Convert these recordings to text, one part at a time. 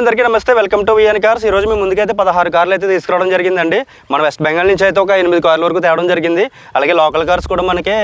Hi అండి అందరికీ నమస్తే. Welcome to VN cars. ఈ రోజు మీ ముందుకైతే పదహారు కార్లు అయితే తీసుకురావడం జరిగిందండి. మన వెస్ట్ బెంగాల్ నుంచి అయితే ఒక ఎనిమిది కార్ల వరకు తేవడం జరిగింది. అలాగే లోకల్ కార్స్ కూడా మనకి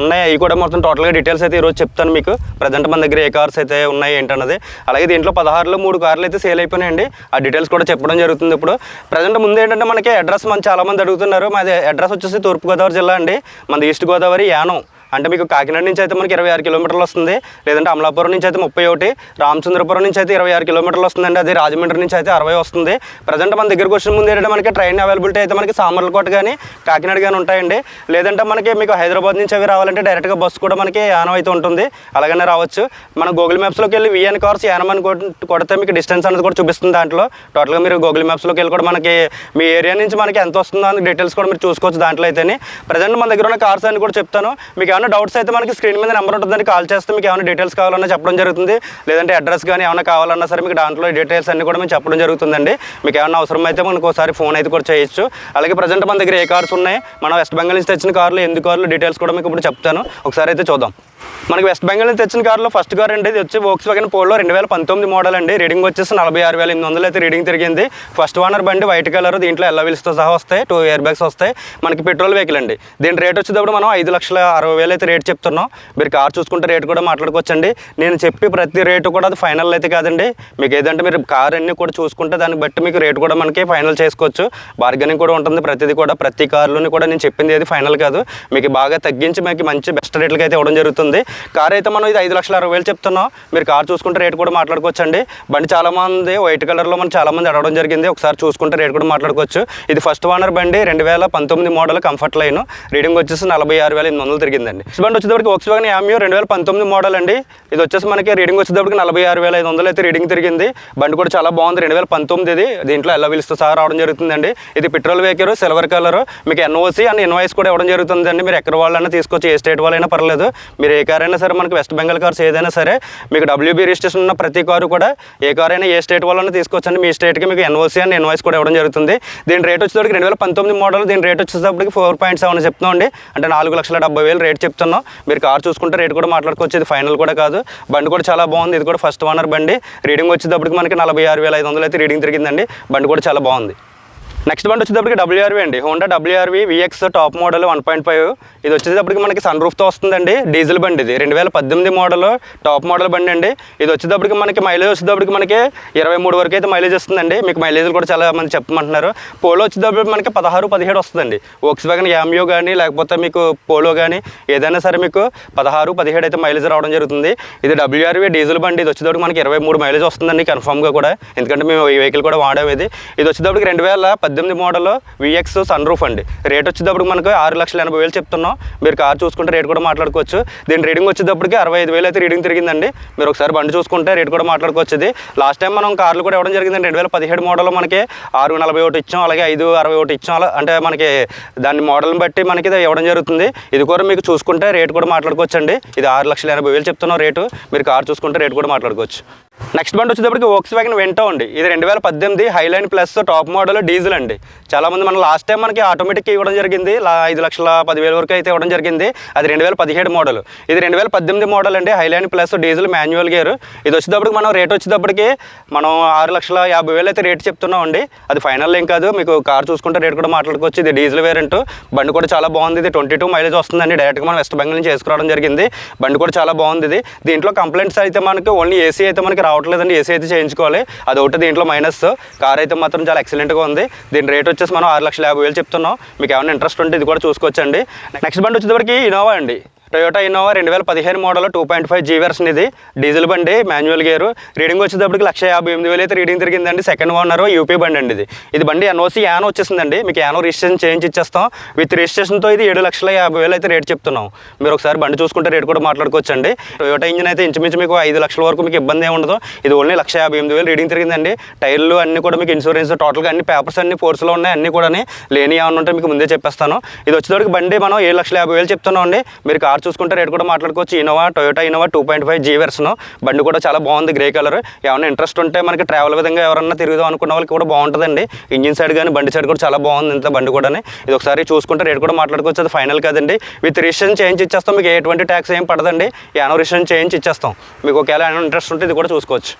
ఉన్నాయి. అవి కూడా మొత్తం టోటల్గా డీటెయిల్స్ అయితే ఈరోజు చెప్తాను మీకు. ప్రజెంట్ మన దగ్గర ఏ కార్స్ అయితే ఉన్నాయి ఏంటన్నది. అలాగే దీంట్లో పదహారులో మూడు కార్లు అయితే సేల్ అయిపోయినాయండి. ఆ డీటెయిల్స్ కూడా చెప్పడం జరుగుతుంది ఇప్పుడు. ప్రజెంట్ ముందు ఏంటంటే మనకి అడ్రస్ మన చాలామంది అడుగుతున్నారు. మాది అడ్రస్ వచ్చేసి తూర్పుగోదావరి జిల్లా అండి. మన ఈస్ట్ గోదావరి యానం. అంటే మీకు కాకినాడ నుంచి అయితే మనకి ఇరవై ఆరు కిలోమీటర్లు వస్తుంది. లేదంటే అమలాపురం నుంచి అయితే ముప్పై ఒకటి రామచంద్రపురం నుంచి అయితే ఇరవై ఆరు కిలోమీటర్లు వస్తుందండి. అది రాజమండ్రి నుంచి అయితే అరవై వస్తుంది. ప్రజెంట్ మన దగ్గరకు వచ్చిన ముందు ఏంటంటే మనకి ట్రైన్ అవైలబిలిటీ అయితే మనకి సామర్లకోట కానీ కాకినాడ కానీ ఉంటాయండి. లేదంటే మనకి మీకు హైదరాబాద్ నుంచి అవి రావాలంటే డైరెక్ట్గా బస్సు కూడా మనకి యానం అయితే ఉంటుంది. అలాగనే రావచ్చు. మనం గూగుల్ మ్యాప్స్లోకి వెళ్ళి విఎన్ కార్స్ యానం అని కొడితే మీకు డిస్టెన్స్ అనేది కూడా చూపిస్తుంది దాంట్లో. టోటల్గా మీరు గూగుల్ మ్యాప్స్లోకి వెళ్ళి కూడా మనకి మీ ఏరియా నుంచి మనకి ఎంత వస్తుందో అని డీటెయిల్స్ కూడా మీరు చూసుకోవచ్చు దాంట్లో అయితేనే. ప్రజెంట్ మన దగ్గర ఉన్న కార్స్ అని కూడా చెప్తాను. మీకు ఏమైనా డౌట్స్ అయితే మనకి స్క్రీన్ మీద నెంబర్ ఉంటుందని కాల్ చేస్తే మీకు ఏమైనా డీటెయిల్స్ కావాలన్నా చెప్పడం జరుగుతుంది. లేదంటే అడ్రస్ కానీ ఏమైనా కావాలన్నా సరే మీకు దాంట్లో డీటెయిల్స్ అన్ని కూడా మేము చెప్పడం జరుగుతుందండి. మీకు ఏమైనా అవసరం అయితే మనకు ఒకసారి ఫోన్ అయితే కూడా చేయొచ్చు. అలాగే ప్రజెంట్ మన దగ్గర ఏ కార్స్ ఉన్నాయి? మనం వెస్ట్ బెంగాల్ నుంచి తెచ్చిన కార్లు ఎందుకు కార్లు డీటెయిల్స్ కూడా మీకు ఇప్పుడు చెప్తాను. ఒకసారి అయితే చూద్దాం. మనకి వెస్ట్ బెంగాల్ నుంచి తెచ్చిన కార్లో ఫస్ట్ కార్ అండి. ఇది వచ్చి వోక్స్ వ్యాగన్ పోలో రెండు వేల పంతొమ్మిది మోడల్ అండి. రీడింగ్ వచ్చేసి నలభై ఆరు వేల ఎనిమిది వందలు అయితే రీడింగ్ తిరిగింది. ఫస్ట్ ఓనర్ బండి వైట్ కలర్ దీంట్లో ఎల్ల వీల్స్తో సహా వస్తాయి. టూ ఇయర్ బ్యాగ్స్ వస్తాయి. మనకి పెట్రోల్ వెహికల్ అండి. దీని రేట్ వచ్చేటప్పుడు మనం ఐదు లక్షల అరవై వేలు అయితే రేట్ చెప్తున్నాం. మీరు కార్ చూసుకుంటే రేట్ కూడా మాట్లాడుకోవచ్చండి. నేను చెప్పి ప్రతి రేటు కూడా అది ఫైనల్ అయితే కాదండి. మీకు ఏదంటే మీరు కార్ అన్నీ కూడా చూసుకుంటే దాన్ని బట్టి మీకు రేట్ కూడా మనకి ఫైనల్ చేసుకోవచ్చు. బార్గెనింగ్ కూడా ఉంటుంది ప్రతిదీ కూడా. ప్రతి కార్లోని కూడా నేను చెప్పింది ఏది ఫైనల్ కాదు. మీకు బాగా తగ్గించి మీకు మంచి బెస్ట్ రేట్లకి అయితే ఇవ్వడం జరుగుతుంది. కార్ అయితే మనం ఇది ఐదు లక్షల అరవై వేలు చెప్తున్నాం. మీరు కార్ చూసుకుంటే రేట్ కూడా మాట్లాడుకోవచ్చండి. బండి చాలామంది వైట్ కలర్లో మనం చాలామంది అడగడం జరిగింది. ఒకసారి చూసుకుంటే రేట్ కూడా మాట్లాడుకోవచ్చు. ఇది ఫస్ట్ ఓనర్ బండి రెండు వేల పంతొమ్మిది మోడల్ కంఫర్ట్ లైన్. రీడింగ్ వచ్చేసి నలభై ఆరు వేల ఎనిమిది వందలు తిరిగిందండి. నెక్స్ట్ బండి వచ్చేటప్పటికి వక్స్ వ్యాగన్ యామియో రెండు వేల పంతొమ్మిది మోడల్ అండి. ఇది వచ్చేసి మనకి రీడింగ్ వచ్చేటప్పటికి నలభై ఆరు వేల ఐదు వందలు అయితే రీడింగ్ తిరిగింది. బండి కూడా చాలా బాగుంది. రెండు వేల పంతొమ్మిది ఇది. దీంట్లో ఎల్ల వీల్స్తో సహా రావడం జరుగుతుందండి. ఇది పెట్రోల్ వెహికల్ సిల్వర్ కలర్. మీకు ఎన్ఓసి అండ్ ఇన్వాయిస్ కూడా ఇవ్వడం జరుగుతుందండి. మీరు ఎక్కడ వాళ్ళైనా తీసుకొచ్చి ఏ స్టేట్ వాళ్ళైనా పర్లేదు. మీరు ఏ కార్ అయినా సరే మనకి వెస్ట్ బెంగాల్ కార్స్ ఏదైనా సరే మీకు డబ్ల్యూబీ రిజిస్ట్రేషన్ ఉన్న ప్రతి కారు కూడా ఏ కార్ అయినా ఏ స్టేట్ వాళ్ళైనా తీసుకొచ్చండి మీ స్టేట్కి మీకు ఎన్ఓసి అండ్ ఇన్వాయిస్ కూడా ఇవ్వడం జరుగుతుంది. దీని రేట్ వచ్చేటప్పటికి రెండు వేల పంతొమ్మిది మోడల్ దీని రేట్ వచ్చేటప్పటికి ఫోర్ పాయింట్ సెవెన్ చెప్తున్నాం అంటే నాలుగు లక్షల డెబ్బై వేలు రేట్ చెప్తున్నాం. మీరు కార్ చూసుకుంటే రేట్ కూడా మాట్లాడుకోవచ్చు. ఇది ఫైనల్ కూడా కాదు. బండి కూడా చాలా బాగుంది. ఇది కూడా ఫస్ట్ ఓనర్ బండి. రీడింగ్ వచ్చేటప్పటికి మనకి నలభై ఆరు వేల ఐదు వందలు అయితే రీడింగ్ తిరిగిందండి. బండి కూడా చాలా బాగుంది. నెక్స్ట్ బండి వచ్చేటప్పటికి డబ్ల్యూఆర్వి అండి. Honda WRV VX top model one point five ఇది వచ్చేటప్పటికి మనకి సన్ రూఫ్తో వస్తుందండి. డీజిల్ బండి ఇది. రెండు వేల పద్దెనిమిది మోడల్ టాప్ మోడల్ బండి అండి. ఇది వచ్చేటప్పటికి మనకి మైలేజ్ వచ్చేటప్పటికి మనకి ఇరవై మూడు వరకు అయితే మైలేజ్ వస్తుందండి. మీకు మైలేజ్ కూడా చాలా మంది చెప్పమంటున్నారు. పోలో వచ్చేటప్పటికి మనకి పదహారు పదిహేడు వస్తుందండి. ఓక్స్ వ్యాగన్ యామియో కానీ లేకపోతే మీకు పోలో కానీ ఏదైనా సరే మీకు పదహారు పదిహేడు అయితే మైలేజ్ రావడం జరుగుతుంది. ఇది డబ్ల్యూఆర్వి డీజిల్ బండి. ఇది వచ్చేటప్పటికి మనకి ఇరవై మూడు మైలేజ్ వస్తుందండి కన్ఫామ్గా కూడా. ఎందుకంటే మేము ఈ వెహికల్ కూడా వాడేది ఇది. ఇది వచ్చేటప్పటికి రెండు వేల పద్దెనిమిది మోడల్ విఎక్స్ సన్ రూఫ్ అండి. రేట్ వచ్చేటప్పుడు మనకు ఆరు లక్షల ఎనభై వేలు చెప్తున్నాం. మీరు కార్ చూసుకుంటే రేట్ కూడా మాట్లాడుకోవచ్చు. దీని రీడింగ్ వచ్చేటప్పటికి అరవై ఐదు వేలు అయితే రీడింగ్ తిరిగిందండి. మీరు ఒకసారి బండి చూసుకుంటే రేట్ కూడా మాట్లాడుకోవచ్చు ఇది. లాస్ట్ టైం మనం కార్లు కూడా ఇవ్వడం జరిగిందండి. రెండు వేల పదిహేడు మోడల్ మనకి ఆరు నలభై ఒకటి ఇచ్చాం. అలాగే ఐదు అరవై ఒకటి ఇచ్చాం. అంటే మనకి దాని మోడల్ని బట్టి మనకి ఇది ఇవ్వడం జరుగుతుంది. ఇది కూడా మీకు చూసుకుంటే రేట్ కూడా మాట్లాడుకోవచ్చు అండి ఇది ఆరు లక్షల ఎనభై వేలు చెప్తున్నాం రేటు. మీరు కార్ చూసుకుంటే రేట్ కూడా మాట్లాడుకోవచ్చు. నెక్స్ట్ బండి వచ్చేటప్పటికి ఓక్స్ వ్యాగన్ వెంటో అండి ఇది రెండు వేల పద్దెనిమిది highline plus top model diesel అండి. చాలామంది మన లాస్ట్ టైం మనకి ఆటోమేటిక్ ఇవ్వడం జరిగింది. ఐదు లక్షల పదివేల వరకు అయితే ఇవ్వడం జరిగింది. అది రెండు వేల పదిహేడు మోడల్ ఇది రెండు వేల పద్దెనిమిది మోడల్ అండి. Highline plus diesel manual gear ఇది వచ్చేటప్పటికి మనం రేట్ వచ్చేటప్పటికి మనం ఆరు లక్షల యాభై వేలు అయితే రేట్ చెప్తున్నాం అండి. అది ఫైనల్ ఏం కాదు. మీకు కార్ చూసుకుంటే రేట్ కూడా మాట్లాడుకోవచ్చు. ఇది డీజిల్ వేరియంట్ బండి కూడా చాలా బాగుంది. ఇది ట్వంటీ టూ మైలేజ్ వస్తుందండి డైరెక్ట్గా మనం వెస్ట్ బెంగాల్ నుంచి వేసుకురావడం జరిగింది. బండి కూడా చాలా బాగుంది ఇది. దీంట్లో కంప్లైంట్స్ అయితే మనకి ఓన్లీ ఏసీ అయితే మనకి రావట్లేదండి. ఏసీ అయితే చేయించుకోవాలి. అది ఒకటి దీంట్లో మైనస్. కార్ అయితే మాత్రం చాలా ఎక్సలెంట్గా ఉంది. దీని రేట్ వచ్చేసి మనం ఆరు లక్షల యాభై వేలు చెప్తున్నాం. మీకు ఏమైనా ఇంట్రెస్ట్ ఉంటే ఇది కూడా చూసుకోవచ్చండి. నెక్స్ట్ బండి వచ్చేటప్పటికి ఇనోవా అండి. టొయోటా ఇన్నోవా రెండు వేల పదిహేను model two point five G version ఇది. డీజిల్ బండి మాన్యువల్ గేరు రీడింగ్ వచ్చేటప్పటికి లక్ష యాభై ఎనిమిది వేలు అయితే రీడింగ్ తిరిగిందండి. సెకండ్ ఓనర్ యూపీ బండి అండి ఇది. ఇది బండి ఎన్ఓసి యానో వచ్చేసిందండి. మీకు యానో రిజిస్ట్రేషన్ చేయించి ఇచ్చేస్తాం. విత్ రిజిస్ట్రేషన్తో ఇది ఏడు లక్షల యాభై వేలు అయితే రేట్ చెప్తున్నాం. మీరు ఒకసారి బండి చూసుకుంటే రేట్ కూడా మాట్లాడుకోవచ్చండి. టొయోటా ఇంజిన్ అయితే ఇంచుమించు మీకు ఐదు లక్షల వరకు మీకు ఇబ్బంది ఉండదు. ఇది ఓన్లీ లక్ష యాభై ఎనిమిది వేలు రీడింగ్ తిరిగిందండి. టైర్లు అన్ని కూడా మీకు ఇన్సూరెన్స్ టోటల్గా అన్ని పేపర్స్ అన్ని ఫోర్స్లో ఉన్నాయి. అన్ని కూడా లేని ఏమన్నా ఉంటే మీకు ముందే చెప్పేస్తాను. ఇది వచ్చేటప్పటికి బండి మనం ఏడు లక్షల యాభై వేలు చెప్తున్నాం అండి మీరు కార్ చూసుకుంటే రేట్ కూడా మాట్లాడుకోవచ్చు. Innova Toyota Innova two point five G version బండి కూడా చాలా బాగుంది గ్రే కలర్ ఏమైనా ఇంట్రెస్ట్ ఉంటే మనకి ట్రావెల్ విధంగా ఎవరన్నా తిరుగుదాం అనుకున్న వాళ్ళకి కూడా బాగుంటుందండి. ఇంజిన్ సైడ్ కానీ బండి సైడ్ కూడా చాలా బాగుంది ఇంత బండి కూడా ఇది ఒకసారి చూసుకుంటే రేట్ కూడా మాట్లాడుకోవచ్చు. అది ఫైనల్ కదండి. విత్ రిజిస్ట్రేషన్ చేయించి ఇచ్చేస్తాం. మీకు ఎటువంటి ట్యాక్స్ ఏం పడదండి. యానో రిజిస్ట్రేషన్ చేయించి ఇచ్చేస్తాం. మీకు ఒకవేళ ఏమైనా ఇంట్రెస్ట్ ఉంటే ఇది కూడా చూసుకోవచ్చు.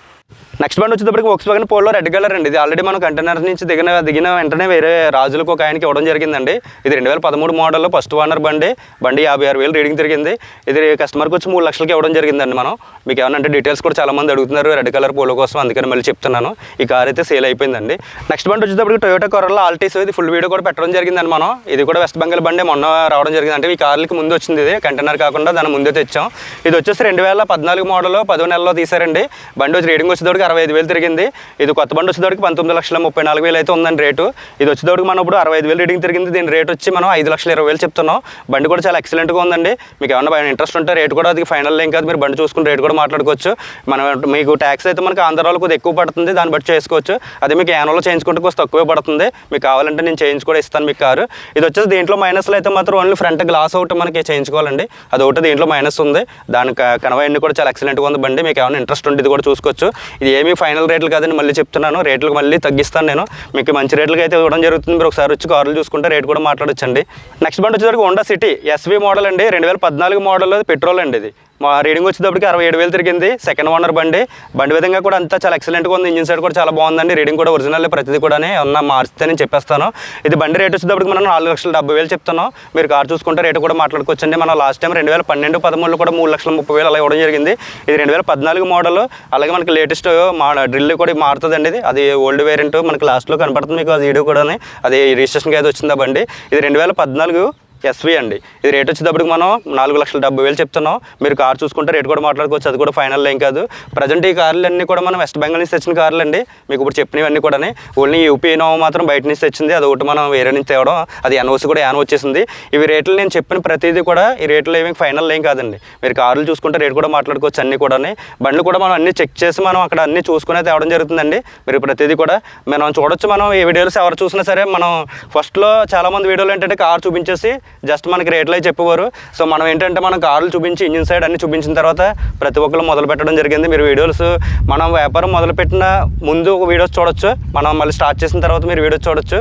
నెక్స్ట్ బండి వచ్చేటప్పటికి ఒక వ్యాగన్ పోల్లో రెడ్ కలర్ అండి. ఇది ఆల్రెడీ మనం కంటైనర్ నుంచి దిగిన దిగిన వెంటనే వేరే రాజులకు ఒక ఆయనకి ఇవ్వడం జరిగిందండి. ఇది రెండు వేల పదమూడు మోడల్లో ఫస్ట్ ఓనర్ బండి. బండి యాభై ఆరు వేలు రీడింగ్ తిరిగింది. ఇది కస్టమర్కి వచ్చి మూడు లక్షలకి ఇవ్వడం జరిగిందండి మనం. మీకు ఏమన్నా అంటే డీటెయిల్స్ కూడా చాలా మంది అడుగుతున్నారు రెడ్ కలర్ పోలో కోసం అందుకని మళ్ళీ చెప్తున్నాను. ఈ కార్ అయితే సేల్ అయిపోయిందండి. నెక్స్ట్ బండి వచ్చేటప్పటికి టొయోటో కరర్లో ఆల్టీస్ ఇది ఫుల్ వీడియో కూడా పెట్టడం జరిగిందండి మనం. ఇది కూడా వెస్ట్ బెంగాల్ బండి మొన్న రావడం జరిగింది. అంటే ఈ కార్లకి ముందు వచ్చింది ఇది. కంటైనర్ కాకుండా దాని ముందే తెచ్చాం. ఇది వచ్చేసి రెండు వేల పద్నాలుగు మోడల్ పదో నెలలో తీసారండి బండి వచ్చి రీడింగ్ వచ్చేటప్పటికి అరవై ఐదు వేలు తిరిగింది. ఇది కొత్త బండి వచ్చేటప్పటికి పంతొమ్మిది లక్షల ముప్పై నాలుగు వేలు అయితే ఉందండి రేటు. ఇది వచ్చేటప్పటికి మనం ఇప్పుడు అరవై ఐదు వేలు రీడింగ్ తిరిగింది. దీని రేట్ వచ్చి మనం ఐదు లక్షల ఇరవై వేలు చెప్తున్నాం. బండి కూడా చాలా ఎక్సలెంట్గా ఉందండి. మీకు ఏమన్నా ఇంట్రెస్ట్ ఉంటే రేట్ కూడా అది ఫైనల్ ఏం కాదు మీరు బండి చూసుకుని రేట్ కూడా మాట్లాడుకోవచ్చు. మనం మీకు ట్యాక్స్ అయితే మనకి ఆంధ్రాలో కొద్దిగా ఎక్కువ పడుతుంది. దాన్ని బట్టి చేసుకోవచ్చు. అది మీకు యానోలో చేయించుకుంటే కొంచెం తక్కువే పడుతుంది. మీకు కావాలంటే నేను చేయించి కూడా ఇస్తాను మీకు కారు. ఇది వచ్చేసి దీంట్లో మైనస్లో అయితే మాత్రం ఓన్లీ ఫ్రంట్ గ్లాస్ ఒకటి మనకి చేయించుకోవాలండి. అది ఒకటి దీంట్లో మైనస్ ఉంది. దానికి కనవన్నీ కూడా చాలా ఎక్సలెంట్గా ఉంది బండి. మీకు ఏమైనా ఇంట్రెస్ట్ ఉంటే ఇది కూడా చూసుకోవచ్చు. ఇది ఏమీ ఫైనల్ రేట్లు కాదని మళ్ళీ చెప్తున్నాను. రేట్లకు మళ్ళీ తగ్గిస్తాను నేను. మీకు మంచి రేట్లకి అయితే ఇవ్వడం జరుగుతుంది. మీరు ఒకసారి వచ్చి కార్లు చూసుకుంటే రేట్ కూడా మాట్లాడొచ్చండి. నెక్స్ట్ బండి వచ్చేసరికి హోండా సిటీ ఎస్వి మోడల్ అండి. రెండు వేల పద్నాలుగు మోడల్ పెట్రోల్ అండి ఇది. మా రీడింగ్ వచ్చేటప్పటికి అరవై ఏడు వేలు తిరిగింది. సెకండ్ ఓనర్ బండి. బండి విధంగా కూడా అంతా చాలా ఎక్సలెంట్గా ఉంది. ఇంజిన్ సైడ్ కూడా చాలా బాగుందండి. రీడింగ్ కూడా ఒరిజినల్ ప్రతిదీ కూడా ఉన్న మార్చితే నేను చెప్పేస్తాను. ఇది బండి రేట్ వచ్చేటప్పటికి మనం నాలుగు లక్షల డెబ్బై వేలు చెప్తున్నాం. మీరు కార్ చూసుకుంటే రేటు కూడా మాట్లాడుకోవచ్చండి. మనం లాస్ట్ టైం రెండు వేల పన్నెండు పదమూడులో కూడా మూడు లక్షల ముప్పై వేలు అలా ఇవ్వడం జరిగింది. ఇది రెండు వేల పద్నాలుగు మోడల్ అలాగే మనకి లేటెస్ట్ మా డ్రిల్ కూడా మారుతుందండి. ఇది అది ఓల్డ్ వేరియంట్ మనకి లాస్ట్లో కనపడుతుంది. మీకు అది వీడియో కూడా అది రిజిస్ట్రేషన్కి అయితే వచ్చింది బండి. ఇది రెండు వేల పద్నాలుగు ఎస్వి అండి. ఇది రేట్ వచ్చేటప్పటికి మనం నాలుగు లక్షల డెబ్బై వేలు చెప్తున్నాం. మీరు కార్ చూసుకుంటే రేట్ కూడా మాట్లాడుకోవచ్చు. అది కూడా ఫైనల్ ఏం కాదు. ప్రజెంట్ ఈ కార్లు అన్నీ కూడా మనం వెస్ట్ బెంగాల్ నుంచి తెచ్చిన కార్లు అండి మీకు ఇప్పుడు చెప్పినవన్నీ కూడా ఓన్లీ యూపీ నోవా మాత్రం బయట నుంచి తెచ్చింది. అది ఒకటి మనం వేరే నుంచి తేవడం. అది ఎన్ఓసి కూడా యాన్ వచ్చేసింది. ఇవి రేట్లు నేను చెప్పిన ప్రతిదీ కూడా ఈ రేట్లు ఏమి ఫైనల్ ఏం కాదండి. మీరు కార్లు చూసుకుంటే రేట్ కూడా మాట్లాడుకోవచ్చు అన్నీ కూడా బండ్లు కూడా మనం అన్ని చెక్ చేసి మనం అక్కడ అన్ని చూసుకునే తేవడం జరుగుతుందండి. మీరు ప్రతిదీ కూడా మనం చూడొచ్చు. మనం ఈ వీడియోస్ ఎవరు చూసినా సరే మనం ఫస్ట్లో చాలామంది వీడియోలు ఏంటంటే కార్ చూపించేసి జస్ట్ మనకి రేట్లు అయితే చెప్పేవారు. సో మనం ఏంటంటే మనం కార్లు చూపించి ఇంజిన్ సైడ్ అన్ని చూపించిన తర్వాత ప్రతి ఒక్కరు మొదలు పెట్టడం జరిగింది. మీరు వీడియోస్ మనం వ్యాపారం మొదలుపెట్టిన ముందు ఒక వీడియోస్ చూడొచ్చు. మనం మళ్ళీ స్టార్ట్ చేసిన తర్వాత మీరు వీడియోస్ చూడొచ్చు.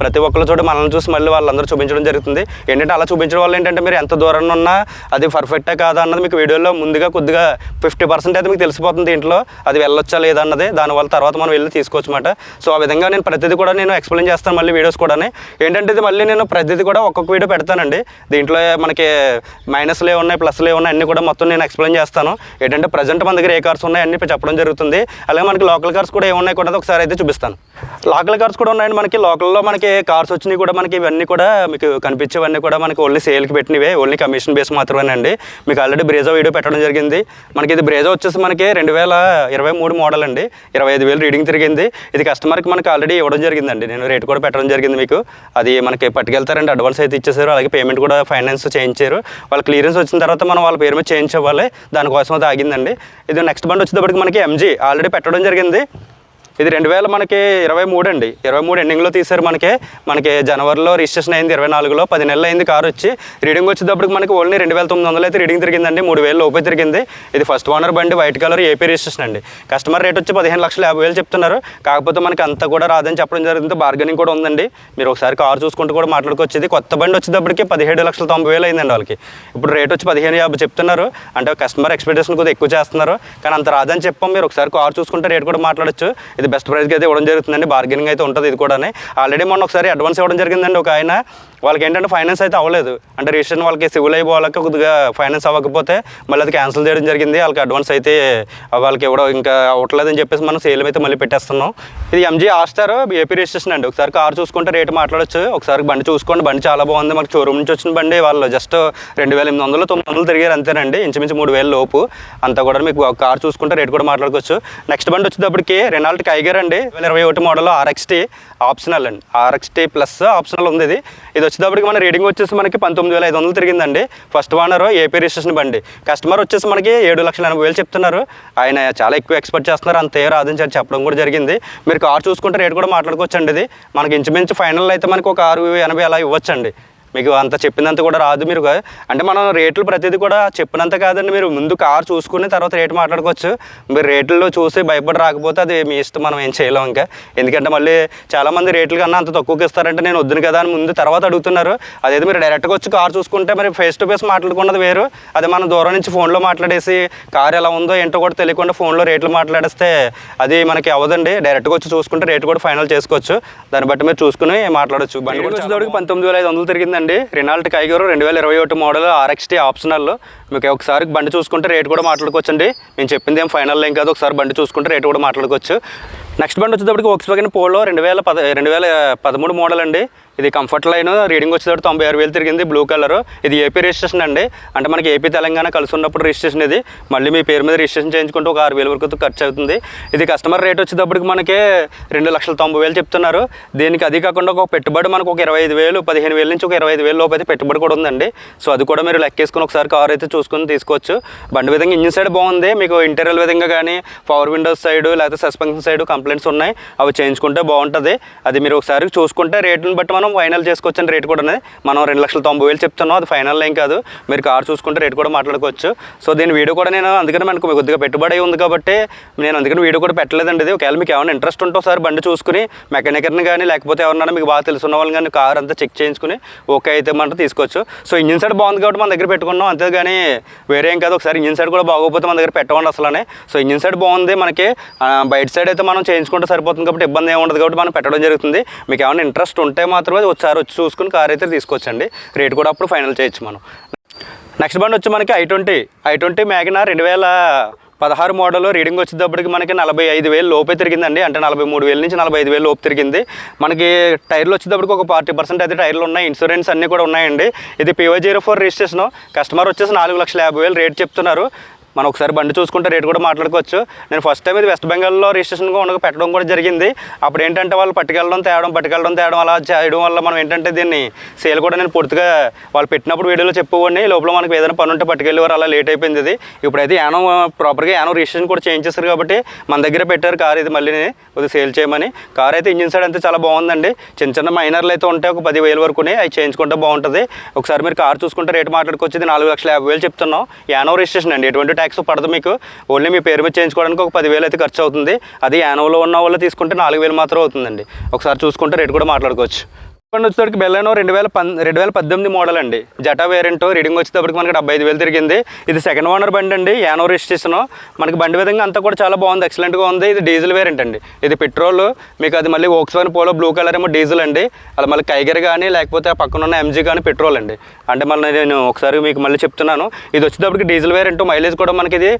ప్రతి ఒక్కరు చూడ మనల్ని చూసి మళ్ళీ వాళ్ళందరూ చూపించడం జరుగుతుంది. ఏంటంటే అలా చూపించడం వల్ల ఏంటంటే మీరు ఎంత దూరంలో ఉన్నా అది పర్ఫెక్టా కాదా అన్నది మీకు వీడియోలో ముందుగా కొద్దిగా ఫిఫ్టీ పర్సెంట్ అయితే మీకు తెలిసిపోతుంది దీంట్లో అది వెళ్ళొచ్చా లేదా అన్నది. దానివల్ల తర్వాత మనం వెళ్ళి తీసుకోవచ్చు అనమాట సో ఆ విధంగా నేను ప్రతిదీ కూడా నేను ఎక్స్ప్లెయిన్ చేస్తాను మళ్ళీ వీడియోస్ కూడా ఏంటంటే ఇది మళ్ళీ నేను ప్రతిదీ కూడా ఒక్కొక్క వీడియో పెడతానండి. దీంట్లో మనకి మైనస్లే ఉన్నాయి ప్లస్లే ఉన్నాయి అన్నీ కూడా మొత్తం నేను ఎక్స్ప్లెయిన్ చేస్తాను. ఏంటంటే ప్రజెంట్ మన దగ్గర ఏ కార్స్ ఉన్నాయి అన్ని చెప్పడం జరుగుతుంది. అలాగే మనకి లోకల్ కార్స్ కూడా ఏమున్నాయి కూడా ఒకసారి అయితే చూపిస్తాను. లోకల్ కార్స్ కూడా ఉన్నాయండి మనకి. లోకల్లో మనకి కార్స్ వచ్చినాయి కూడా మనకి ఇవన్నీ కూడా మీకు కనిపించేవన్నీ కూడా మనకి ఓన్లీ సేల్కి పెట్టినవే ఓన్లీ కమిషన్ బేస్ మాత్రమేనండి. మీకు ఆల్రెడీ బ్రేజా వీడియో పెట్టడం జరిగింది. మనకి ఇది బ్రేజా వచ్చేసి మనకి రెండు వేల ఇరవై మూడు మోడల్ అండి ఇరవై ఐదు వేలు రీడింగ్ తిరిగింది. ఇది కస్టమర్కి మనకి ఆల్రెడీ ఇవ్వడం జరిగిందండి. నేను రేట్ కూడా పెట్టడం జరిగింది మీకు. అది మనకి పట్టుకెళ్తారండి. అడ్వాన్స్ అయితే ఇచ్చేసారు. అలాగే పేమెంట్ కూడా ఫైనాన్స్ చేయించారు. వాళ్ళ క్లియరెన్స్ వచ్చిన తర్వాత మనం వాళ్ళ పేరు మీద చేయించవ్వాలి దానికోసం అది ఆగిందండి ఇది నెక్స్ట్ బండి వచ్చేటప్పటికి మనకి ఎంజీ ఆల్రెడీ పెట్టడం జరిగింది. ఇది రెండు వేల మనకి ఇరవై మూడు అండి. ఇరవై మూడు ఎండింగ్లో తీశారు మనకి. మనకి జనవరిలో రిజిస్ట్రేషన్ అయింది ఇరవై నాలుగులో. పది నెలలు అయింది కారు వచ్చి. రీడింగ్ వచ్చేటప్పటికి మనకి ఓన్లీ రెండు వేల తొమ్మిది వందలు అయితే రీడింగ్ తిరిగిందండి. మూడు వేలు లోపే తిరిగింది. ఇది ఫస్ట్ ఓనర్ బండి వైట్ కలర్ ఏపీ రిజిస్ట్రేషన్ అండి. కస్టమర్ రేట్ వచ్చి పదిహేను లక్షల యాభై వేలు చెప్తున్నారు. కాకపోతే మనకి అంత కూడా రాదని చెప్పడం జరిగింది. బార్గెనింగ్ కూడా ఉందండి. మీరు ఒకసారి కారు చూసుకుంటూ కూడా మాట్లాడుకోవచ్చు ఇది కొత్త బండి వచ్చేటప్పటికి పదిహేడు లక్షల తొంభై వేలు అయిందండి వాళ్ళకి. ఇప్పుడు రేట్ వచ్చి పదిహేను యాభై చెప్తున్నారు. అంటే కస్టమర్ ఎక్స్పెక్టేషన్ కొద్దిగా ఎక్కువ చేస్తున్నారు. కానీ అంత రాదని చెప్పాం. మీరు ఒకసారి కారు చూసుకుంటే రేట్ కూడా మాట్లాడొచ్చు. ఇది బెస్ట్ ప్రైస్కి అయితే ఇవ్వడం జరుగుతుందండి. బార్గెనింగ్ అయితే ఉంటుంది ఇది కూడా ఆల్రెడీ మొన్న ఒకసారి అడ్వాన్స్ ఇవ్వడం జరిగిందండి. ఒక ఆయన వాళ్ళకి ఏంటంటే ఫైనాన్స్ అయితే అవ్వలేదు. అంటే రిజిస్ట్రేషన్ వాళ్ళకి సివిల్ అయిపోవాలకి కొద్దిగా ఫైనాన్స్ అవ్వకపోతే మళ్ళీ అది క్యాన్సిల్ చేయడం జరిగింది. వాళ్ళకి అడ్వాన్స్ అయితే వాళ్ళకి ఇవ్వడం ఇంకా అవ్వట్లేదని చెప్పేసి మనం సేల్ అయితే మళ్ళీ పెట్టేస్తున్నాం. ఇది ఎంజీ ఆస్టార్ ఏపీ రిజిస్ట్రేషన్ అండి. ఒకసారి కార్ చూసుకుంటే రేటు మాట్లాడచ్చు. ఒకసారి బండి చూసుకోండి. బండి చాలా బాగుంది. మాకు షోరూమ్ నుంచి వచ్చిన బండి వాళ్ళు జస్ట్ రెండు వేల ఎనిమిది వందలు తొమ్మిది వందలు తిరిగారు అంతేనండి. ఇంచుమించు మూడు వేల లోపు. అంతా కూడా మీకు కార్ చూసుకుంటే రేటు కూడా మాట్లాడుకోవచ్చు. నెక్స్ట్ బండి వచ్చేటప్పటికి రెనాల్ట్ కైగర్ అండి. ఇరవై ఒకటి మోడల్ ఆర్ఎక్స్టీ ఆప్షనల్ అండి. ఆర్ఎక్స్టీ ప్లస్ ఆప్షనల్ ఉంది ఇది. ఇది వచ్చేటప్పటికి మన రీడింగ్ వచ్చేసి మనకి పంతొమ్మిది వేల ఐదు వందలు తిరిగిందండి. ఫస్ట్ ఓనర్ ఏపీ రిజిస్ట్రేషన్ బండి. కస్టమర్ వచ్చేసి మనకి ఏడు లక్షల ఎనభై వేలు చెప్తున్నారు. ఆయన చాలా ఎక్కువ ఎక్స్పెక్ట్ చేస్తున్నారు. అంతే రాదని చెప్పి చెప్పడం కూడా జరిగింది. మీరు కార్ చూసుకుంటే రేట్ కూడా మాట్లాడుకోవచ్చండి ఇది. మనకి ఇంచుమించు ఫైనల్ అయితే మనకి ఒక ఆరు ఎనభై అలా ఇవ్వచ్చండి. మీకు అంత చెప్పినంత కూడా రాదు మీరు. అంటే మనం రేట్లు ప్రతిదీ కూడా చెప్పినంత కాదండి మీరు. ముందు కార్ చూసుకుని తర్వాత రేటు మాట్లాడుకోవచ్చు. మీరు రేట్లలో చూసి భయపడి రాకపోతే అది మీ ఇష్టం మనం ఏం చేయలేం ఇంకా. ఎందుకంటే మళ్ళీ చాలామంది రేట్లు కన్నా అంత తక్కువకి ఇస్తారంటే నేను వద్దును కదా అని ముందు తర్వాత అడుగుతున్నారు. అదేదో మీరు డైరెక్ట్గా వచ్చి కార్ చూసుకుంటే మరి ఫేస్ టు ఫేస్ మాట్లాడుకున్నది వేరు. అదే మనం దూరం నుంచి ఫోన్లో మాట్లాడేసి కార్ ఎలా ఉందో ఏంటో కూడా తెలియకుండా ఫోన్లో రేట్లు మాట్లాడేస్తే అది మనకి అవ్వదండి. డైరెక్ట్గా వచ్చి చూసుకుంటే రేట్ కూడా ఫైనల్ చేసుకోవచ్చు. దాన్ని బట్టి మీరు చూసుకుని మాట్లాడొచ్చు. బండి కూడా పంతొమ్మిది వేల ఐదు వందలు తిరిగిందండి. అండి రినాల్ట్ కైగూరు రెండు వేల ఇరవై ఒకటి మోడల్ ఆర్ఎక్స్టీ ఆప్షనల్ మీకు ఒకసారి బండి చూసుకుంటే రేట్ కూడా మాట్లాడుకోవచ్చు అండి మేము చెప్పింది ఏం ఫైనల్ ఏం కాదు. ఒకసారి బండి చూసుకుంటే రేట్ కూడా మాట్లాడుకోవచ్చు. నెక్స్ట్ బండి వచ్చేటప్పటికి వక్స్ వ్యాగన్ పోలో రెండు వేల పద రెండు వేల పదమూడు మోడల్ అండి. ఇది కంఫర్ట్ లైన్ రీడింగ్ వచ్చేటప్పుడు తొంభై ఆరు వేలు తిరిగింది బ్లూ కలర్ ఇది ఏపీ రిజిస్ట్రేషన్ అండి. అంటే మనకి ఏపీ తెలంగాణ కలిసి ఉన్నప్పుడు రిజిస్ట్రేషన్ ఇది. మళ్ళీ మీ పేరు మీద రిజిస్ట్రేషన్ చేయించుకుంటే ఒక ఆరు వేల వరకు ఖర్చు అవుతుంది. ఇది కస్టమర్ రేట్ వచ్చేటప్పటికి మనకి రెండు లక్షల తొంభై వేలు చెప్తున్నారు. దీనికి అది కాకుండా ఒక పెట్టుబడి మనకు ఒక ఇరవై ఐదు వేలు పదిహేను వేల నుంచి ఒక ఇరవై ఐదు వేల లోపు అయితే పెట్టుబడి కూడా ఉందండి. సో అది కూడా మీరు లెక్కేసుకుని ఒకసారి కార్ అయితే చూసుకొని తీసుకోవచ్చు. బండి విధంగా ఇంజిన్ సైడ్ బాగుంది. మీకు ఇంటీరియర్ విధంగా కానీ పవర్ విండోస్ సైడ్ లేకపోతే సస్పెన్షన్ సైడ్ కంప్లైంట్స్ ఉన్నాయి. అవి చేయించుకుంటే బాగుంటుంది. అది మీరు ఒకసారి చూసుకుంటే రేట్ని బట్టి మనం ఫైనల్ చేసుకోవచ్చు అండి రేట్ కూడా మనం రెండు లక్షల తొంభై వేలు చెప్తున్నాం అది ఫైనల్ ఏం కాదు. మీరు కార్ చూసుకుంటే రేట్ కూడా మాట్లాడుకోవచ్చు. సో దీని వీడియో కూడా నేను అందుకని మనకు కొద్దిగా పెట్టుబడి ఉంది కాబట్టి నేను అందుకని వీడియో కూడా పెట్టలేదండి ఇది. ఒకవేళ మీకు ఏమైనా ఇంట్రెస్ట్ ఉంటే ఒకసారి బండి చూసుకుని మెకానికర్ని కానీ లేకపోతే ఎవరన్నా మీకు బాగా తెలుసున్న వాళ్ళని కానీ కార్ అంతా చెక్ చేయించుకుని ఓకే అయితే మనం తీసుకోవచ్చు. సో ఇంజిన్ సైడ్ బాగుంది కాబట్టి మన దగ్గర పెట్టుకున్నాం. అంతేగాని వేరే ఏం కాదు. ఒకసారి ఇంజిన్ సైడ్ కూడా బాగోకపోతే మన దగ్గర పెట్టవండి అసలనే. సో ఇంజిన్ సైడ్ బాగుంది మనకి. బయట సైడ్ అయితే మనం చేయించుకుంటే సరిపోతుంది కాబట్టి ఇబ్బంది ఏమి ఉండదు కాబట్టి మనం పెట్టడం జరుగుతుంది. మీకు ఏమైనా ఇంట్రెస్ట్ ఉంటే మాత్రం మాత్రమే ఒకసారి వచ్చి చూసుకుని కార్ అయితే తీసుకొచ్చండి. రేట్ కూడా అప్పుడు ఫైనల్ చేయొచ్చు మనం. నెక్స్ట్ బండి వచ్చి మనకి ఐ ట్వంటీ ఐ ట్వంటీ మ్యాగినా రెండు వేల పదహారు మోడల్ రీడింగ్ వచ్చేటప్పటికి మనకి నలభై ఐదు వేలు లోపే తిరిగిందండి. అంటే నలభై మూడు వేల నుంచి నలభై ఐదు వేలు లోపు తిరిగింది. మనకి టైర్లు వచ్చేటప్పటికి ఒక ఫార్టీ పర్సెంట్ అయితే టైర్లు ఉన్నాయి. ఇన్సూరెన్స్ అన్నీ కూడా ఉన్నాయండి. ఇది PY zero four registration customer వచ్చేసి నాలుగు లక్షల యాభై వేలు రేట్ చెప్తున్నారు. మనం ఒకసారి బండి చూసుకుంటే రేటు కూడా మాట్లాడుకోవచ్చు. నేను ఫస్ట్ టైం ఇది వెస్ట్ బెంగాల్లో రిజిస్ట్రేషన్గా ఉండగా పెట్టడం కూడా జరిగింది. అప్పుడు ఏంటంటే వాళ్ళు పట్టుకెళ్ళడం తేవడం పట్టుకెళ్ళడం తేవడం అలా చేయడం వల్ల మనం ఏంటంటే దీన్ని సేల్ కూడా నేను పూర్తిగా వాళ్ళు పెట్టినప్పుడు వీడియోలో చెప్పేవాడిని. లోపల మనకి ఏదైనా పని ఉంటే పట్టుకెళ్ళేవారు అలా లేట్ అయిపోయింది ఇది. ఇప్పుడైతే యానం ప్రాపర్గా యానం రిజిస్ట్రేషన్ కూడా చేయించేస్తారు కాబట్టి మన దగ్గర పెట్టారు కార్ ఇది మళ్ళీ కొద్దిగా సేల్ చేయమని. కార్ అయితే ఇంజిన్ సైడ్ అంతా చాలా బాగుందండి. చిన్న చిన్న మైనర్లు అయితే ఉంటాయి ఒక పది వేలు వరకునే అవి చేయించుకుంటే బాగుంటుంది. ఒకసారి మీరు కార్ చూసుకుంటే రేట్ మాట్లాడుకొచ్చేది నాలుగు లక్షల యాభై వేలు చెప్తున్నాం. యానో రిజిస్ట్రేషన్ అండి. ఎటువంటి ట్యాక్స్ పడదు మీకు. ఓన్లీ మీ పేరు మీద చేయించుకోవడానికి ఒక పదివేలు అయితే ఖర్చు అవుతుంది. అది యానువల్లో ఉన్న వాళ్ళు తీసుకుంటే నాలుగు వేలు మాత్రం అవుతుందండి. ఒకసారి చూసుకుంటే రేటు కూడా మాట్లాడుకోవచ్చు. బండి వచ్చేటప్పటికి బెల్లనో రెండు వేల పన్ రెండు వేల పద్దెనిమిది మోడల్ అండి. జటా వేరియంట్ రీడింగ్ వచ్చేటప్పటికి మనకి డెబ్బై ఐదు వేలు తిరిగింది. ఇది సెకండ్ ఓనర్ బండి అండి యానో రిజిస్ట్రేషన్ మనకి బండి విధంగా అంతా కూడా చాలా బాగుంది ఎక్సలెంట్గా ఉంది. ఇది డీజిల్ వేరెంట్ అండి. ఇది పెట్రోల్ మీకు అది మళ్ళీ ఓక్స్ వన్ పోలో బ్లూ కలర్ ఏమో డీజిల్ అండి. అలా మళ్ళీ కైగర్ కానీ లేకపోతే ఆ పక్కన ఉన్న ఎంజీ కానీ పెట్రోల్ అండి. అంటే మళ్ళీ నేను ఒకసారి మీకు మళ్ళీ చెప్తున్నాను. ఇది వచ్చేటప్పటికి డీజిల్ వేరెంట్ మైలేజ్ కూడా మనకి ఇది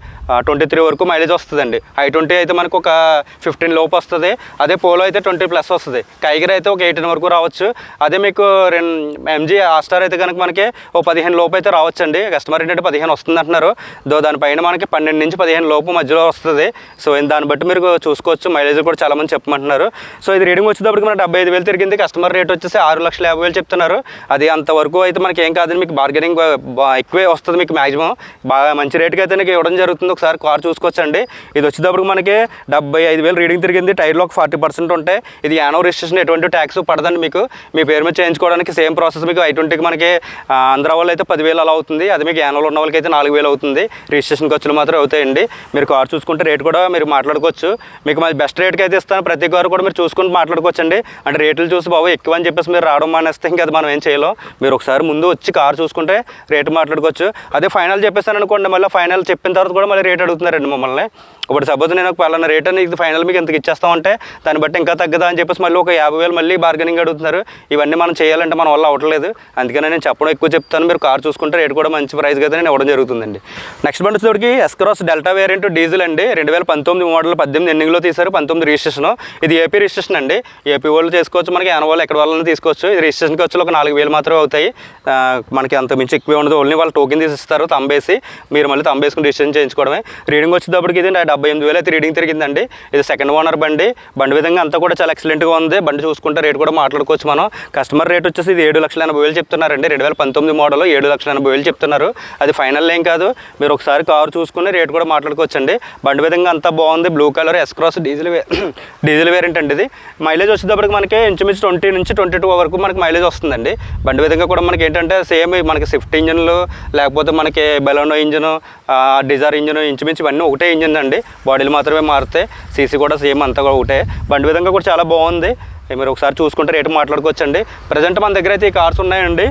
ట్వంటీ త్రీ వరకు మైలేజ్ వస్తుందండి. ఐ ట్వంటీ అయితే మనకు ఒక ఫిఫ్టీన్ లోపు వస్తుంది. అదే పోలో అయితే ట్వంటీ ప్లస్ వస్తుంది. కైగర్ అయితే ఒక ఎయిటీన్ వరకు రావచ్చు. అదే మీకు రెండు ఎంజీ ఆస్టార్ అయితే కనుక మనకి ఓ పదిహేను లోపు అయితే రావచ్చండి. కస్టమర్ ఏంటంటే పదిహేను వస్తుంది అంటున్నారు. దో దానిపైన మనకి పన్నెండు నుంచి పదిహేను లోపు మధ్యలో వస్తుంది. సో దాన్ని బట్టి మీరు చూసుకోవచ్చు. మైలేజ్ కూడా చాలామంది చెప్పమంటున్నారు. సో ఇది రీడింగ్ వచ్చేటప్పటికి మనకి డెబ్బై ఐదు వేలు తిరిగింది. కస్టమర్ రేట్ వచ్చేసి ఆరు లక్షల యాభై వేలు చెప్తున్నారు. అది అంతవరకు అయితే మనకి ఏం కాదని మీకు బార్గెనింగ్ ఎక్కువే వస్తుంది మీకు మ్యాక్సిమం బాగా మంచి రేట్కి అయితే నీకు ఇవ్వడం జరుగుతుంది. ఒకసారి కార్ చూసుకోవచ్చండి. ఇది వచ్చేటప్పటికి మనకి డెబ్బై ఐదు వేలు రీడింగ్ తిరిగింది. టైర్లో ఒక ఫార్టీ పర్సెంట్ ఉంటాయి ఇది యానో రిజిస్ట్రేషన్ ఎటువంటి ట్యాక్స్ పడదండి మీకు. మీ పేరు మీద చేయించుకోవడానికి సేమ్ ప్రాసెస్ మీకు ఐ ట్వంటీకి మనకి ఆంధ్ర వాళ్ళు అయితే పదివేలు అలా అవుతుంది. అది మీకు యానోలో ఉన్న వాళ్ళకి అయితే నాలుగు వేలు అవుతుంది. రిజిస్ట్రేషన్ ఖర్చులు మాత్రం అవుతాయండి. మీరు కార్ చూసుకుంటే రేట్ కూడా మీరు మాట్లాడుకోవచ్చు. మీకు మాది బెస్ట్ రేట్కి అయితే ఇస్తాను. ప్రతి కారు కూడా మీరు చూసుకుని మాట్లాడుకోవచ్చు అండి అంటే రేట్లు చూసి బాబు ఎక్కువ అని చెప్పేసి మీరు రావడం మానేస్తే ఇంకా అది మనం ఏం చేయలేం. మీరు ఒకసారి ముందు వచ్చి కార్ చూసుకుంటే రేటు మాట్లాడుకోవచ్చు. అదే ఫైనల్ చెప్పేస్తాను అనుకోండి మళ్ళీ ఫైనల్ చెప్పిన తర్వాత కూడా మళ్ళీ రేట్ అడుగుతున్నారండి మమ్మల్ని. ఇప్పుడు సపోజ్ నేను ఒక పలానా రేట్ అని ఇది ఫైనల్ మీకు ఇంతకు ఇచ్చేస్తామంటే దాన్ని బట్టి ఇంకా తగ్గదా అని చెప్పేసి మళ్ళీ ఒక యాభై వేలు మళ్ళీ బార్గెనింగ్ అడుగుతున్నారు. ఇవన్నీ మనం చేయాలంటే మన వల్ల అవ్వట్లేదు అందుకనే నేను చెప్పడం ఎక్కువ చెప్తాను. మీరు కార్ చూసుకుంటే రేట్ కూడా మంచి ప్రైస్ కదా నేను ఇవ్వడం జరుగుతుందండి. నెక్స్ట్ బండి వచ్చేటికి S Cross Delta variant diesel అండి. రెండు వేల పంతొమ్మిది మోడల్ పద్దెనిమిది ఎన్నింగ్లో తీశారు. పంతొమ్మిది రిజిస్ట్రేషన్ ఇది ఏపీ రిజిస్ట్రేషన్ అండి. ఏపీ వాళ్ళు చేసుకోవచ్చు. మనకి యాన వాళ్ళు ఎక్కడ వాళ్ళని తీసుకోవచ్చు. ఇది రిజిస్ట్రేషన్కి వచ్చి ఒక నాలుగు వేలు మాత్రమే అవుతాయి. మనకి అంత మించి ఎక్కువ ఉండదు. ఓన్లీ వాళ్ళు టోకెన్ తీసిస్తారు తంబేసి మీరు మళ్ళీ తంబేసుకుని రిజిస్ట్రేషన్ చేయించుకోవడమే. రీడింగ్ వచ్చేటప్పటికి ఇది డెబ్బై ఎనిమిది వేలు అయితే రీడింగ్ తిరిగిందండి. ఇది సెకండ్ ఓనర్ బండి. బండి విధంగా అంతా కూడా చాలా ఎక్సలెంట్గా ఉంది. బండి చూసుకుంటే రేట్ కూడా మాట్లాడుకోవచ్చు మనం. కస్టమర్ రేట్ వచ్చేసి ఇది ఏడు లక్షల ఎనభై వేలు చెప్తున్నారండి. రెండు వేల పంతొమ్మిది మోడల్ ఏడు లక్షల ఎనభై వేలు చెప్తున్నారు. అది ఫైనల్ ఏం కాదు. మీరు ఒకసారి కారు చూసుకుని రేట్ కూడా మాట్లాడుకోవచ్చండి. బండి విధంగా అంతా బాగుంది. Blue colour S cross diesel వే డీజిల్ వేరియంట్ అండి ఇది. మైలేజ్ వచ్చేటప్పటికి మనకి ఇంచుమించు ట్వంటీ నుంచి ట్వంటీ టూ వరకు మనకి మైలేజ్ వస్తుందండి. బండి విధంగా కూడా మనకి ఏంటంటే సేమ్ మనకి స్విఫ్ట్ ఇంజన్లు లేకపోతే మనకి బెలోనో ఇంజన్ డిజార్ ఇంజన్ ఇంచుమించు ఇవన్నీ ఒకటే ఇంజన్ అండి. బాడీలు మాత్రమే మారుతాయి. సీసీ కూడా సేమ్ అంతా కూడా ఒకటే. బండి విధంగా కూడా చాలా బాగుంది. మీరు ఒకసారి చూసుకుంటే రేటు మాట్లాడుకోవచ్చండి. ప్రజెంట్ మన దగ్గర అయితే ఈ కార్స్ ఉన్నాయండి.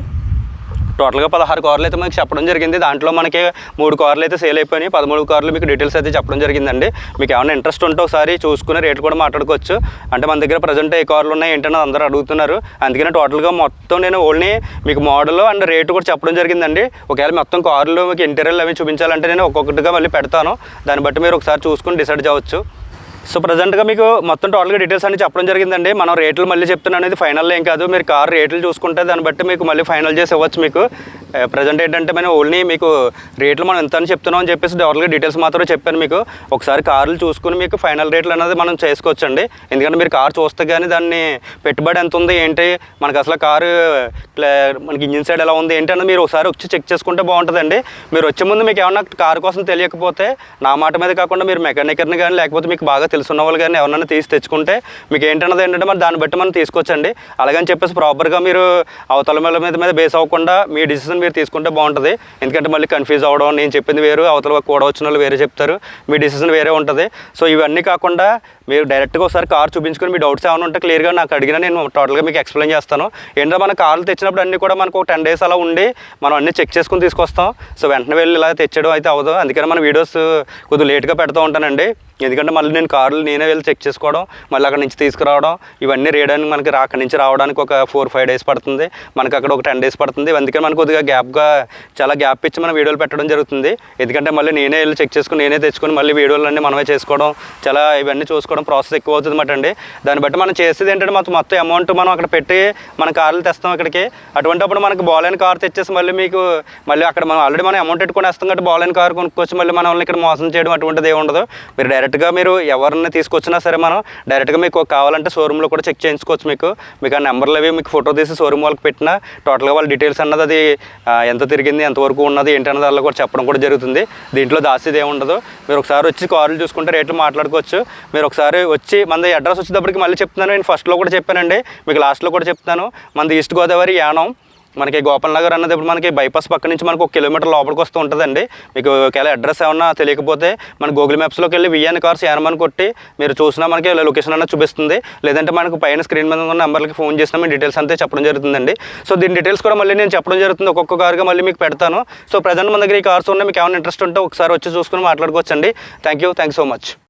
టోటల్గా పదహారు కార్లు అయితే మనకి చెప్పడం జరిగింది. దాంట్లో మనకి మూడు కార్లు అయితే సేల్ అయిపోయినాయి. పదమూడు కార్లు మీకు డీటెయిల్స్ అయితే చెప్పడం జరిగిందండి. మీకు ఏమైనా ఇంట్రెస్ట్ ఉంటే ఒకసారి చూసుకుని రేట్ కూడా మాట్లాడుకోవచ్చు. అంటే మన దగ్గర ప్రజెంట్ ఏ కార్లు ఉన్నాయి ఏంటని అందరూ అడుగుతున్నారు. అందుకని టోటల్గా మొత్తం నేను ఓన్లీ మీకు మోడల్ అండ్ రేట్ కూడా చెప్పడం జరిగిందండి. ఒకవేళ మొత్తం కార్లు మీకు ఇంటీరియర్లు అవి చూపించాలంటే నేను ఒక్కొక్కటిగా మళ్ళీ పెడతాను. దాన్ని బట్టి మీరు ఒకసారి చూసుకుని డిసైడ్ చేయవచ్చు. సో ప్రజెంట్గా మీకు మొత్తం టోటల్గా డీటెయిల్స్ అన్ని చెప్పడం జరిగిందండి. మనం రేట్లు మళ్ళీ చెప్తున్నాను అనేది ఫైనల్ ఏం కాదు. మీరు కార్ రేట్లు చూసుకుంటే దాన్ని బట్టి మీకు మళ్ళీ ఫైనల్ చేసి ఇవ్వచ్చు మీకు. ప్రజెంట్ ఏంటంటే మనం ఓన్లీ మీకు రేట్లు మనం ఎంత అని చెప్తున్నాం అని చెప్పేసి టోటల్గా డీటెయిల్స్ మాత్రమే చెప్పాను మీకు. ఒకసారి కార్లు చూసుకుని మీకు ఫైనల్ రేట్లు అనేది మనం చేసుకోవచ్చండి. ఎందుకంటే మీరు కార్ చూస్తే కానీ దాన్ని పెట్టుబడి ఎంత ఉంది ఏంటి? మనకు అసలు కారు మనకి ఇంజిన్ సైడ్ ఎలా ఉంది ఏంటి అనేది మీరు ఒకసారి వచ్చి చెక్ చేసుకుంటే బాగుంటుందండి. మీరు వచ్చే ముందు మీకు ఏమన్నా కారు కోసం తెలియకపోతే నా మాట మీద కాకుండా మీరు మెకానికర్ని కానీ లేకపోతే మీకు బాగా తెలుసున్న వాళ్ళు కానీ ఎవరైనా తీసి తెచ్చుకుంటే మీకు ఏంటన్నది ఏంటంటే మరి దాన్ని బట్టి మనం తీసుకోవచ్చండి. అలాగని చెప్పేసి ప్రాపర్గా మీరు అవతల మీద మీద మీద బేస్ అవ్వకుండా మీ డిసిషన్ మీరు తీసుకుంటే బాగుంటుంది. ఎందుకంటే మళ్ళీ కన్ఫ్యూజ్ అవ్వడం నేను చెప్పింది వేరు అవతల కూడా వచ్చిన వాళ్ళు వేరే చెప్తారు. మీ డిసిషన్ వేరే ఉంటుంది. సో ఇవన్నీ కాకుండా మీరు డైరెక్ట్గా ఒకసారి కార్ చూపించుకొని మీ డౌట్స్ ఏమైనా ఉంటే క్లియర్గా నాకు అడిగినా నేను టోటల్గా మీకు ఎక్స్ప్లెయిన్ చేస్తాను. ఏంటంటే మన కార్లు తెచ్చినప్పుడు అన్నీ కూడా మనకు ఒక టెన్ డేస్ అలా ఉండి మనం అన్నీ చెక్ చేసుకుని తీసుకొస్తాం. సో వెంటనే వెళ్ళి ఇలా తెచ్చడం అయితే అవ్వదు. అందుకని మన వీడియోస్ కొద్దిగా లేట్గా పెడతా ఉంటానండి. ఎందుకంటే మళ్ళీ నేను కార్లు నేనే వెళ్ళి చెక్ చేసుకోవడం మళ్ళీ అక్కడ నుంచి తీసుకురావడం ఇవన్నీ రేయడానికి మనకి అక్కడ అక్కడి నుంచి రావడానికి ఒక ఫోర్ ఫైవ్ డేస్ పడుతుంది. మనకి అక్కడ ఒక టెన్ డేస్ పడుతుంది. అందుకని మనకు కొద్దిగా గ్యాప్గా చాలా గ్యాప్ ఇచ్చి మనం వీడియోలు పెట్టడం జరుగుతుంది. ఎందుకంటే మళ్ళీ నేనే వెళ్ళి చెక్ చేసుకుని నేనే తెచ్చుకొని మళ్ళీ వీడియోలు అన్నీ మనమే చేసుకోవడం చాలా ఇవన్నీ చూసుకోవడం ప్రాసెస్ ఎక్కువ అవుతుంది అన్నమాట అండి. దాన్ని బట్టి మనం చేసేది ఏంటంటే మొత్తం మొత్తం అమౌంట్ మనం అక్కడ పెట్టి మన కార్లు తెస్తాం ఇక్కడికి అటువంటిప్పుడు మనకి బాలైన కార్ తెచ్చేసి మళ్ళీ మీకు మళ్ళీ అక్కడ మనం ఆల్రెడీ మనం అమౌంట్ పెట్టుకొని వేస్తాం కాబట్టి బాలైన కార్ కొనుక్కొచ్చి మళ్ళీ మనల్ని ఇక్కడ మోసం చేయడం అటువంటిది ఏమి ఉండదు. మీరు డైరెక్ట్గా మీరు ఎవరిని తీసుకొచ్చినా సరే మనం డైరెక్ట్గా మీకు కావాలంటే షోరూంలో కూడా చెక్ చేయించుకోవచ్చు మీకు. మీకు ఆ నెంబర్లు అవి మీకు ఫోటో తీసి షోరూమ్ వాళ్ళకి పెట్టినా టోటల్గా వాళ్ళ డీటెయిల్స్ అన్నది అది ఎంత తిరిగింది ఎంతవరకు ఉన్నది ఏంటి అన్నది వాళ్ళకి కూడా చెప్పడం కూడా జరుగుతుంది. దీంట్లో దాసేది ఏముండదు. మీరు ఒకసారి వచ్చి కార్లు చూసుకుంటే రేట్లు మాట్లాడుకోవచ్చు. మీరు ఒకసారి వచ్చి మన అడ్రస్ వచ్చేటప్పటికి మళ్ళీ చెప్తున్నాను. నేను ఫస్ట్లో కూడా చెప్పానండి. మీకు లాస్ట్లో కూడా చెప్తాను మనది ఈస్ట్ గోదావరి యానం మనకి గోపాల నగర్ అన్నది ఇప్పుడు మనకి బైపాస్ పక్క నుంచి మనకు ఒక కిలోమీటర్ లోపలికి వస్తూ ఉంటుందండి. మీకు ఒకవేళ అడ్రస్ ఏమన్నా తెలియకపోతే మన గూగుల్ మ్యాప్స్లోకి వెళ్ళి విఎన్ కార్స్ ఏమని కొట్టి మీరు చూసినా మనకి లొకేషన్ అన్న చూపిస్తుంది. లేదంటే మనకు పైన స్క్రీన్ మీద ఉన్న నెంబర్కి ఫోన్ చేసినా మీ డీటెయిల్స్ అంతే చెప్పడం జరుగుతుందండి. సో దీని డీటెయిల్స్ కూడా మళ్ళీ నేను చెప్పడం జరుగుతుంది. ఒక్కొక్క కారుగా మళ్ళీ మీకు పెడతాను. సో ప్రజెంట్ మన దగ్గర ఈ కార్స్ ఉన్నాయి. మీకు ఏమైనా ఇంట్రెస్ట్ ఉంటే ఒకసారి వచ్చి చూసుకుని మాట్లాడుకోవచ్చండి. Thank you thank so much.